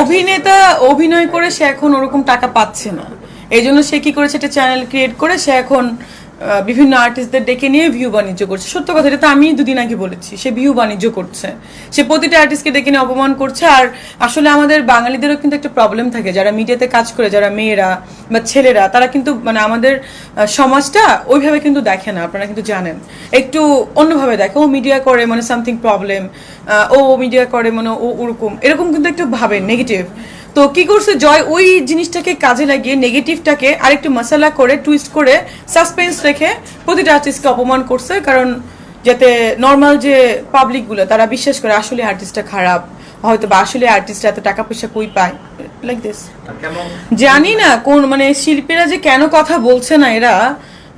অভিনেতা অভিনয় করে সে এখন ওরকম টাকা পাচ্ছে না। এই জন্য সে কি করেছে? একটা চ্যানেল ক্রিয়েট করে সে এখন বিভিন্ন আর্টিস্টদের ডেকে নিয়ে ভিউ বাণিজ্য করছে। সত্য কথা, এটা তো আমি দুদিন আগে বলেছি, সে ভিউ বাণিজ্য করছে। সে প্রতিটা আর্টিস্টকে ডেকে নিয়ে অপমান করছে, আর আসলে আমাদের বাঙালিদেরও কিন্তু একটা প্রবলেম থাকে। যারা মিডিয়াতে কাজ করে, যারা মেয়েরা বা ছেলেরা, তারা কিন্তু মানে আমাদের সমাজটা ওইভাবে কিন্তু দেখে না, আপনারা কিন্তু জানেন। একটু অন্যভাবে দেখে, ও মিডিয়া করে মানে সামথিং প্রবলেম ও মিডিয়া করে মানে ও ওরকম। এরকম কিন্তু একটু ভাবে নেগেটিভ তো কি করছে? জয় ওই জিনিসটাকে কাজে লাগিয়ে নেগেটিভটাকে আরেকটু মশালা করে টুইস্ট করে সাসপেন্স রেখে প্রতিটা আর্টিস্টকে অপমান করছে। কারণ যাতে নর্মাল যে পাবলিকগুলো তারা বিশ্বাস করে আসলে আর্টিস্টটা খারাপ হয়তো বা আসলে আর্টিস্ট এত টাকা পয়সা কই পায়? লাইক দিস জানি না কোন মানে শিল্পীরা যে কেন কথা বলছে না এরা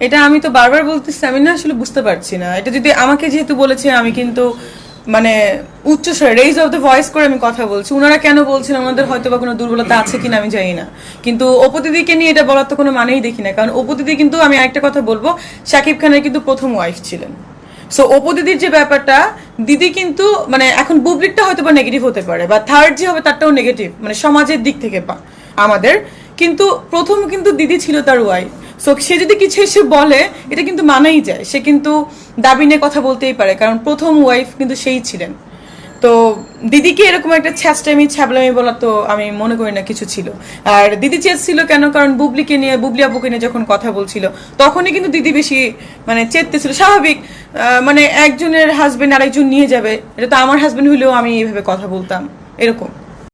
এটা আমি তো বারবার বলতেছি আমি না আসলে বুঝতে পারছি না। এটা যদি আমাকে যেহেতু বলেছে আমি কিন্তু মানে উচ্চ স্বরে রেজ অফ দ্য ভয়েস করে আমি কথা বলছি। ওনারা কেন বলছেন ওনাদের হয়তো বা কোনো দুর্বলতা আছে কিনা আমি জানি না। কিন্তু অপতিদিকে নিয়ে এটা বলার তো কোনো মানেই দেখি না। কারণ অপতিদি কিন্তু আমি একটা কথা বলব, শাকিব খানের কিন্তু প্রথম ওয়াইফ ছিলেন। সো অপদিদির যে ব্যাপারটা, দিদি কিন্তু মানে এখন বুবলিকটা হয়তো বা নেগেটিভ হতে পারে, বা থার্ড যে হবে তারটাও নেগেটিভ মানে সমাজের দিক থেকে আমাদের। কিন্তু প্রথম কিন্তু দিদি ছিল তার ওয়াইফ সো সে যদি কিছু এসে বলে, এটা কিন্তু মানাই যায়। সে কিন্তু দাবি নিয়ে কথা বলতেই পারে, কারণ প্রথম ওয়াইফ কিন্তু সেই ছিলেন। তো দিদিকে এরকম একটা ছ্যাচটামি, ছ্যাবলামি বলা তো আমি মনে করি না কিছু ছিল। আর দিদি চেয়েছিল কেন? কারণ বুবলিকে নিয়ে, বুবলি আপুকে নিয়ে যখন কথা বলছিল, তখনই কিন্তু দিদি বেশি মানে চেতেছিল। স্বাভাবিক মানে একজনের হাজবেন্ড আরেকজন নিয়ে যাবে, এটা তো আমার হাজবেন্ড হলেও আমি এইভাবে কথা বলতাম, এরকম।